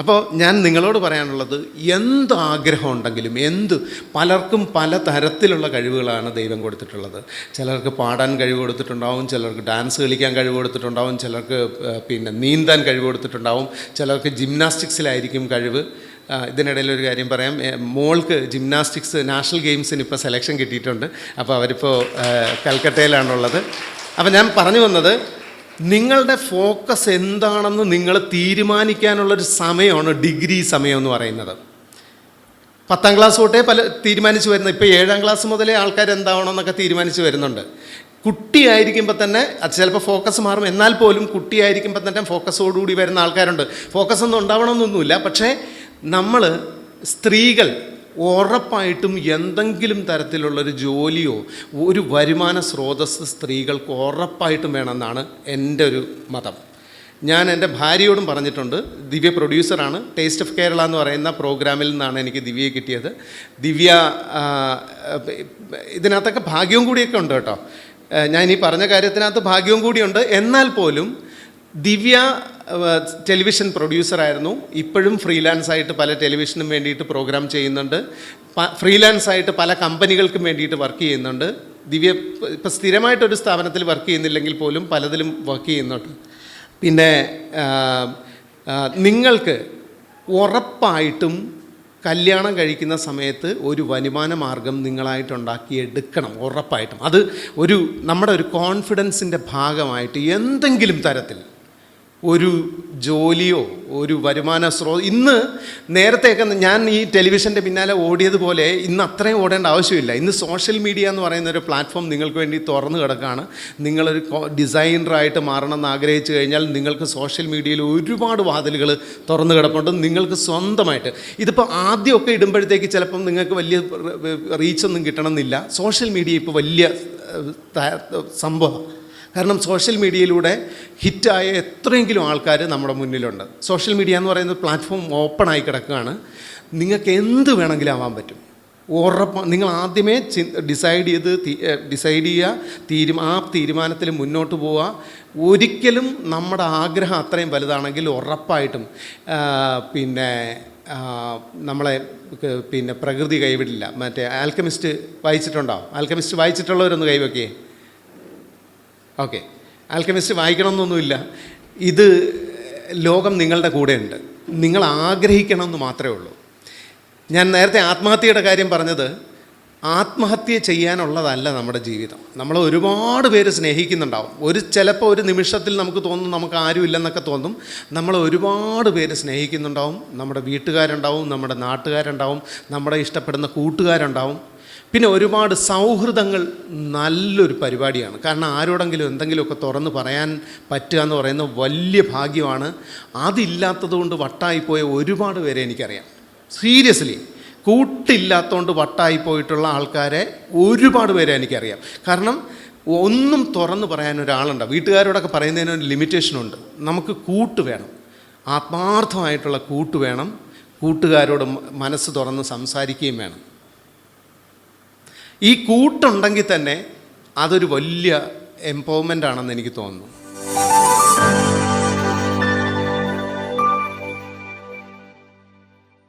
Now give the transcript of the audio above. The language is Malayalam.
അപ്പോൾ ഞാൻ നിങ്ങളോട് പറയാനുള്ളത് എന്ത് ആഗ്രഹം ഉണ്ടെങ്കിലും എന്ത് പലർക്കും പല തരത്തിലുള്ള കഴിവുകളാണ് ദൈവം കൊടുത്തിട്ടുള്ളത്. ചിലർക്ക് പാടാൻ കഴിവ് കൊടുത്തിട്ടുണ്ടാവും ചിലർക്ക് ഡാൻസ് കളിക്കാൻ കഴിവ് കൊടുത്തിട്ടുണ്ടാവും ചിലർക്ക് പിന്നെ നീന്താൻ കഴിവ് കൊടുത്തിട്ടുണ്ടാവും ചിലർക്ക് ജിംനാസ്റ്റിക്സിലായിരിക്കും കഴിവ്. ഇതിനിടയിൽ ഒരു കാര്യം പറയാം. മോൾക്ക് ജിംനാസ്റ്റിക്സ് നാഷണൽ ഗെയിംസിന് ഇപ്പോൾ സെലക്ഷൻ കിട്ടിയിട്ടുണ്ട്. അപ്പോൾ അവരിപ്പോൾ കൽക്കട്ടയിലാണുള്ളത്. അപ്പോൾ ഞാൻ പറഞ്ഞു വന്നത് നിങ്ങളുടെ ഫോക്കസ് എന്താണെന്ന് നിങ്ങൾ തീരുമാനിക്കാനുള്ളൊരു സമയമാണ് ഡിഗ്രി സമയം എന്ന് പറയുന്നത്. പത്താം ക്ലാസ് തൊട്ടേ പല തീരുമാനിച്ച് വരുന്നത് ഇപ്പോൾ ഏഴാം ക്ലാസ് മുതലേ ആൾക്കാർ എന്താവണം എന്നൊക്കെ തീരുമാനിച്ച് വരുന്നുണ്ട്. കുട്ടിയായിരിക്കുമ്പോൾ തന്നെ അത് ചിലപ്പോൾ ഫോക്കസ് മാറും. എന്നാൽ പോലും കുട്ടിയായിരിക്കുമ്പോൾ തന്നെ ഫോക്കസോടുകൂടി വരുന്ന ആൾക്കാരുണ്ട്. ഫോക്കസ് ഒന്നും ഉണ്ടാവണമെന്നൊന്നുമില്ല. പക്ഷേ നമ്മൾ സ്ത്രീകൾ ഉറപ്പായിട്ടും എന്തെങ്കിലും തരത്തിലുള്ളൊരു ജോലിയോ ഒരു വരുമാന സ്രോതസ് സ്ത്രീകൾക്ക് ഉറപ്പായിട്ടും വേണമെന്നാണ് എന്റെ ഒരു മതം. ഞാൻ എന്റെ ഭാര്യയോടും പറഞ്ഞിട്ടുണ്ട് ദിവ്യ പ്രൊഡ്യൂസറാണ് ടേസ്റ്റ് ഓഫ് കേരള എന്ന് പറയുന്ന പ്രോഗ്രാമിൽ നിന്നാണ് എനിക്ക് ദിവ്യയെ കിട്ടിയത്. ദിവ്യ ഇതിനകത്തൊക്കെ ഭാഗ്യവും കൂടിയൊക്കെ ഉണ്ട് കേട്ടോ. ഞാൻ ഈ പറഞ്ഞ കാര്യത്തിനകത്ത് ഭാഗ്യവും കൂടിയുണ്ട്. എന്നാൽ പോലും ദിവ്യ ടെലിവിഷൻ പ്രൊഡ്യൂസറായിരുന്നു. ഇപ്പോഴും ഫ്രീലാൻസ് ആയിട്ട് പല ടെലിവിഷനും വേണ്ടിയിട്ട് പ്രോഗ്രാം ചെയ്യുന്നുണ്ട്. ഫ്രീലാൻസ് ആയിട്ട് പല കമ്പനികൾക്കും വേണ്ടിയിട്ട് വർക്ക് ചെയ്യുന്നുണ്ട്. ദിവ്യ ഇപ്പം സ്ഥിരമായിട്ടൊരു സ്ഥാപനത്തിൽ വർക്ക് ചെയ്യുന്നില്ലെങ്കിൽ പോലും പലതിലും വർക്ക് ചെയ്യുന്നുണ്ട്. പിന്നെ നിങ്ങൾക്ക് ഉറപ്പായിട്ടും കല്യാണം കഴിക്കുന്ന സമയത്ത് ഒരു വരുമാന മാർഗം നിങ്ങളായിട്ടുണ്ടാക്കി എടുക്കണം ഉറപ്പായിട്ടും. അത് ഒരു നമ്മുടെ ഒരു കോൺഫിഡൻസിന്റെ ഭാഗമായിട്ട് എന്തെങ്കിലും തരത്തിൽ. ഒരു ജോലിയോ ഒരു വരുമാന സ്രോ ഇന്ന് നേരത്തെയൊക്കെ ഞാൻ ഈ ടെലിവിഷന്റെ പിന്നാലെ ഓടിയതുപോലെ ഇന്ന് അത്രയും ഓടേണ്ട ആവശ്യമില്ല. ഇന്ന് സോഷ്യൽ മീഡിയ എന്ന് പറയുന്ന ഒരു പ്ലാറ്റ്ഫോം നിങ്ങൾക്ക് വേണ്ടി തുറന്നു കിടക്കുകയാണ് നിങ്ങളൊരു ഡിസൈനറായിട്ട് മാറണമെന്ന് ആഗ്രഹിച്ചു കഴിഞ്ഞാൽ നിങ്ങൾക്ക് സോഷ്യൽ മീഡിയയിൽ ഒരുപാട് വാതിലുകൾ തുറന്നു കിടപ്പുണ്ട്. നിങ്ങൾക്ക് സ്വന്തമായിട്ട്. ഇതിപ്പോൾ ആദ്യമൊക്കെ ഇടുമ്പോഴത്തേക്ക് ചിലപ്പം നിങ്ങൾക്ക് വലിയ റീച്ചൊന്നും കിട്ടണമെന്നില്ല. സോഷ്യൽ മീഡിയ ഇപ്പോൾ വലിയ സംഭവം. കാരണം സോഷ്യൽ മീഡിയയിലൂടെ ഹിറ്റായ എത്രയെങ്കിലും ആൾക്കാർ നമ്മുടെ മുന്നിലുണ്ട്. സോഷ്യൽ മീഡിയ എന്ന് പറയുന്നത് പ്ലാറ്റ്ഫോം ഓപ്പണായി കിടക്കുകയാണ്. നിങ്ങൾക്ക് എന്ത് വേണമെങ്കിലും ആവാൻ പറ്റും. ഉറപ്പ് നിങ്ങൾ ആദ്യമേ ഡിസൈഡ് ചെയ്ത് ഡിസൈഡ് ചെയ്യുക തീരുമാ ആ തീരുമാനത്തിൽ മുന്നോട്ട് പോവുക. ഒരിക്കലും നമ്മുടെ ആഗ്രഹം അത്രയും വലുതാണെങ്കിൽ ഉറപ്പായിട്ടും പിന്നെ നമ്മളെ പിന്നെ പ്രകൃതി കൈവിടില്ല. മറ്റേ ആൽക്കമിസ്റ്റ് വായിച്ചിട്ടുണ്ടോ? ആൽക്കമിസ്റ്റ് വായിച്ചിട്ടുള്ളവരൊന്ന് കൈവയ്ക്കേ ഓക്കെ. ആൽക്കമിസ്റ്റ് വായിക്കണമെന്നൊന്നുമില്ല. ഇത് ലോകം നിങ്ങളുടെ കൂടെയുണ്ട്. നിങ്ങൾ ആഗ്രഹിക്കണമെന്ന് മാത്രമേ ഉള്ളൂ. ഞാൻ നേരത്തെ ആത്മഹത്യയുടെ കാര്യം പറഞ്ഞത് ആത്മഹത്യ ചെയ്യാനുള്ളതല്ല നമ്മുടെ ജീവിതം. നമ്മൾ ഒരുപാട് പേര് സ്നേഹിക്കുന്നുണ്ടാവും. ഒരു ചിലപ്പോൾ ഒരു നിമിഷത്തിൽ നമുക്ക് തോന്നും നമുക്ക് ആരും ഇല്ലെന്നൊക്കെ തോന്നും. നമ്മൾ ഒരുപാട് പേര് സ്നേഹിക്കുന്നുണ്ടാവും. നമ്മുടെ വീട്ടുകാരുണ്ടാവും നമ്മുടെ നാട്ടുകാരുണ്ടാവും നമ്മുടെ ഇഷ്ടപ്പെടുന്ന കൂട്ടുകാരുണ്ടാവും. പിന്നെ ഒരുപാട് സൗഹൃദങ്ങൾ നല്ലൊരു പരിപാടിയാണ്. കാരണം ആരോടെങ്കിലും എന്തെങ്കിലുമൊക്കെ തുറന്ന് പറയാൻ പറ്റുക എന്ന് പറയുന്ന വലിയ ഭാഗ്യമാണ്. അതില്ലാത്തതുകൊണ്ട് വട്ടായിപ്പോയ ഒരുപാട് പേരെ എനിക്കറിയാം. സീരിയസ്ലി കൂട്ടില്ലാത്തതുകൊണ്ട് വട്ടായിപ്പോയിട്ടുള്ള ആൾക്കാരെ ഒരുപാട് പേരെ എനിക്കറിയാം. കാരണം ഒന്നും തുറന്ന് പറയാൻ ഒരാളുണ്ട്. വീട്ടുകാരോടൊക്കെ പറയുന്നതിന് ഒരു ലിമിറ്റേഷനുണ്ട് നമുക്ക് കൂട്ട് വേണം. ആത്മാർത്ഥമായിട്ടുള്ള കൂട്ട് വേണം. കൂട്ടുകാരോട് മനസ്സ് തുറന്ന് സംസാരിക്കുകയും വേണം. ഈ കൂട്ടുണ്ടെങ്കിൽ തന്നെ അതൊരു വലിയ എംപവർമെന്റ് ആണെന്ന് എനിക്ക് തോന്നുന്നു.